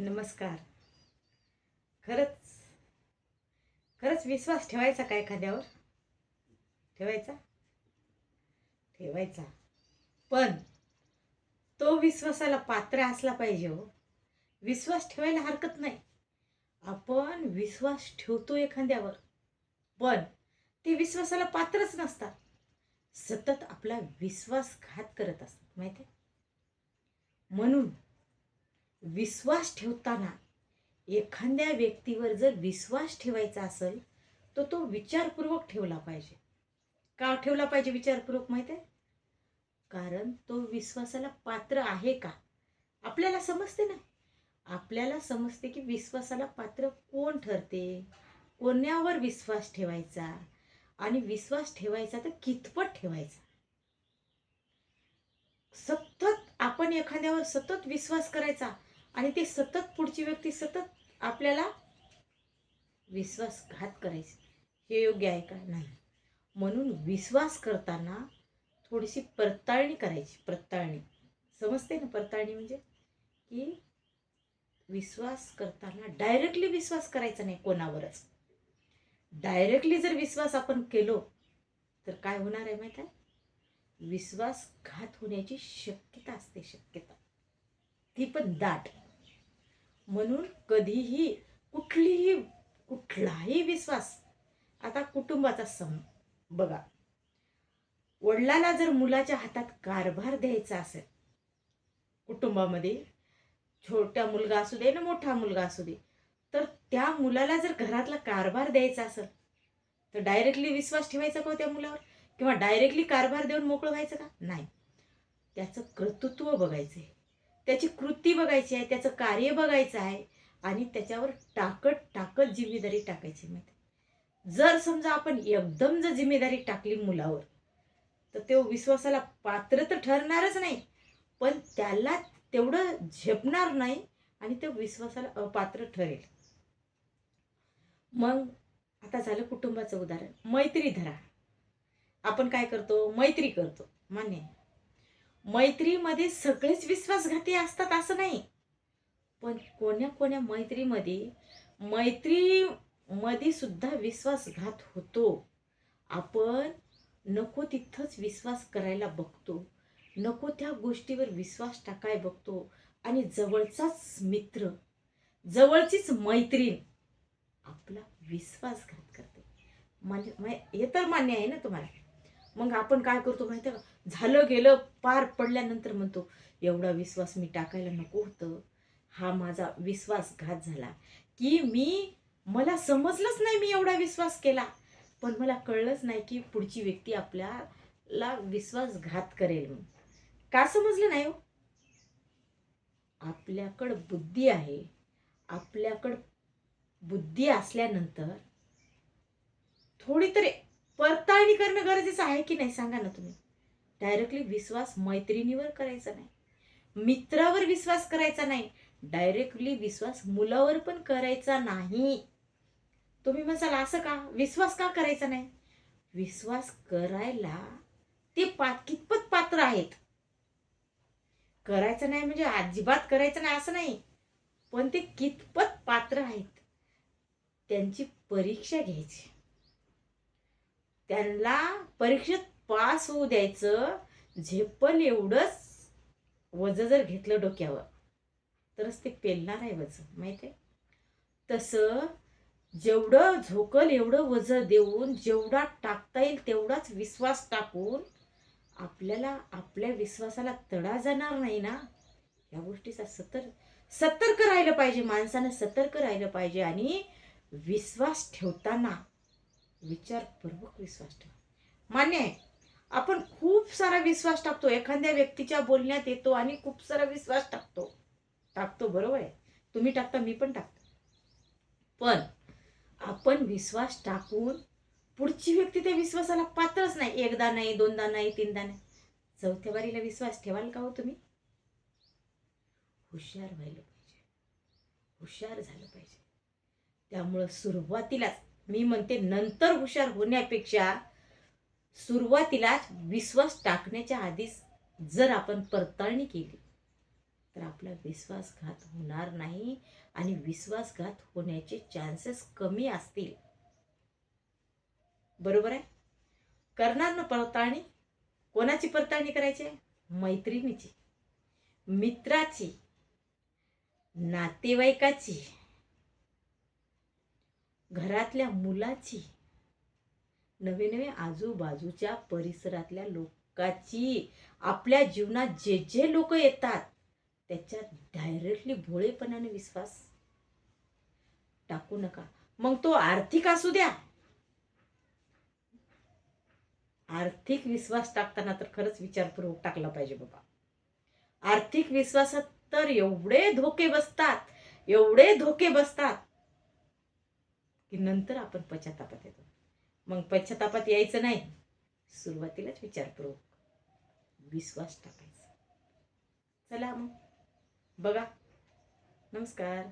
नमस्कार. खरंच खरंच विश्वास ठेवायचा का एखाद्यावर? ठेवायचा? ठेवायचा. पण तो विश्वासाला पात्र असला पाहिजे हो. विश्वास ठेवायला हरकत नाही. आपण विश्वास ठेवतो एखाद्यावर. पण ते विश्वासाला पात्रच नसतात. सतत आपला विश्वासघात करत असतात माहिती म्हणून विश्वास ठेवताना एखाद्या व्यक्तीवर जर विश्वास ठेवायचा असेल तर तो विचारपूर्वक ठेवला पाहिजे. का ठेवला पाहिजे विचारपूर्वक माहिती आहे? कारण तो विश्वासाला पात्र आहे का? आपल्याला समजते ना. आपल्याला समजते की विश्वासाला पात्र कोण ठरते? कोण्यावर विश्वास ठेवायचा? आणि विश्वास ठेवायचा तर कितपत ठेवायचा? सतत आपण एखाद्यावर सतत विश्वास करायचा आणि ते सतत पुढची व्यक्ती सतत आपल्याला विश्वासघात करायचे. हे योग्य आहे का? नाही. म्हणून विश्वास करताना थोडीशी पडताळणी करायची. पडताळणी समजते ना पडताळणी म्हणजे? की विश्वास करताना डायरेक्टली विश्वास करायचा नाही कोणावरच. डायरेक्टली जर विश्वास आपण केलो तर काय होणार आहे माहीत आहे? विश्वासघात होण्याची शक्यता असते शक्यता. ती पण दाट. म्हणून कधीही कुठलीही कुठलाही विश्वास आता कुटुंबाचा सम. बघा वडिलाला जर मुलाच्या हातात कारभार द्यायचा असेल कुटुंबामध्ये छोटा मुलगा असू दे ना मोठा मुलगा असू दे तर त्या मुलाला जर घरातला कारभार द्यायचा असेल तर डायरेक्टली विश्वास ठेवायचा का हो त्या मुलावर? किंवा डायरेक्टली कारभार देऊन मोकळं व्हायचं का? नाही. त्याचं कर्तृत्व बघायचं आहे त्याची कृती बघायची आहे त्याचं कार्य बघायचं आहे आणि त्याच्यावर टाकत टाकत जिम्मेदारी टाकायची माहिती जर समजा आपण एकदम जर जिम्मेदारी टाकली मुलावर तर तो विश्वासाला पात्र तर ठरणारच नाही पण त्याला तेवढं झेपणार नाही आणि तो विश्वासाला अपात्र ठरेल. मग आता झालं कुटुंबाचं उदाहरण. मैत्री धरा आपण काय करतो? मैत्री करतो. मान्य मैत्रीमध्ये सगळेच विश्वासघाती असतात असं नाही. पण कोण्या कोण्या मैत्रीमध्ये मैत्रीमध्ये सुद्धा विश्वासघात होतो. आपण नको तिथंच विश्वास करायला बघतो. नको त्या गोष्टीवर विश्वास टाकाय बघतो. आणि जवळचाच मित्र जवळचीच मैत्रीण आपला विश्वासघात करते. म्हणजे हे तर मान्य आहे ना तुम्हाला. मग आपण काय करतो माहिती का? झालं गेलं पार पडल्यानंतर म्हणतो एवढा विश्वास मी टाकायला नको होतं. हा माझा विश्वासघात झाला. की मी मला समजलंच नाही मी एवढा विश्वास केला. पण मला कळलंच नाही की पुढची व्यक्ती आपल्याला विश्वासघात करेल म्हणून. का समजलं नाही हो? आपल्याकडं बुद्धी आहे. आपल्याकडं बुद्धी असल्यानंतर थोडी तरी पडताळणी करणं गरजेचं आहे की नाही सांगा ना तुम्ही. डायरेक्टली विश्वास मैत्रिणीवर करायचा नाही. मित्रावर विश्वास करायचा नाही. डायरेक्टली विश्वास मुलावर पण करायचा नाही. तुम्ही म्हणसाल असं का? विश्वास का करायचा नाही? विश्वास करायला ते पा कितपत पात्र आहेत? करायचं नाही म्हणजे अजिबात करायचं नाही असं नाही. पण ते कितपत पात्र आहेत? त्यांची परीक्षा घ्यायची. त्यांना परीक्षेत पास होऊ द्यायचं झेपल एवढंच वज जर घेतलं डोक्यावर तरच ते पेलणार आहे वजं माहिती आहे? तसं जेवढं झोकल एवढं वज देऊन जेवढा टाकता येईल तेवढाच विश्वास टाकून आपल्याला आपल्या विश्वासाला तडा जाणार नाही ना? या गोष्टीचा सतर्क सतर्क राहिलं पाहिजे माणसानं सतर्क राहिलं पाहिजे आणि विश्वास ठेवताना विचारपूर्वक विश्वास ठेवा. मान्य आहे आपण खूप सारा विश्वास टाकतो. एखाद्या व्यक्तीच्या बोलण्यात येतो आणि खूप सारा विश्वास टाकतो. टाकतो बरोबर आहे. तुम्ही टाकता मी पण टाकतो. पण आपण विश्वास टाकून पुढची व्यक्ती त्या विश्वासाला पात्रच नाही. एकदा नाही दोनदा नाही तीनदा नाही. चौथ्या बारीला विश्वास ठेवाल का हो तुम्ही? हुशार व्हायला पाहिजे. हुशार झालं पाहिजे. त्यामुळं सुरुवातीलाच मी म्हणते नंतर हुशार होण्यापेक्षा सुरुवातीलाच विश्वास टाकण्याच्या आधीच जर आपण पडताळणी केली तर आपला विश्वासघात होणार नाही आणि विश्वासघात होण्याचे चान्सेस कमी असतील. बरोबर आहे? करणार ना पडताळणी? कोणाची पडताळणी करायची? आहे मैत्रिणीची मित्राची नातेवाईकाची. घरातल्या मुलाची. नवे नवे आजूबाजूच्या परिसरातल्या लोकांची. आपल्या जीवनात जे जे लोक येतात त्याच्यात डायरेक्टली भोळेपणाने विश्वास टाकू नका. मग तो आर्थिक असू द्या. आर्थिक विश्वास टाकताना तर खरंच विचारपूर्वक टाकला पाहिजे बाबा. आर्थिक विश्वासात तर एवढे धोके बसतात एवढे धोके बसतात. की नंतर आपण पश्चातापात येतो. मग पश्चातापात यायचं नाही. सुरुवातीलाच विचारपूर्वक. विश्वास टाकायचा. चला मग. बघा. नमस्कार.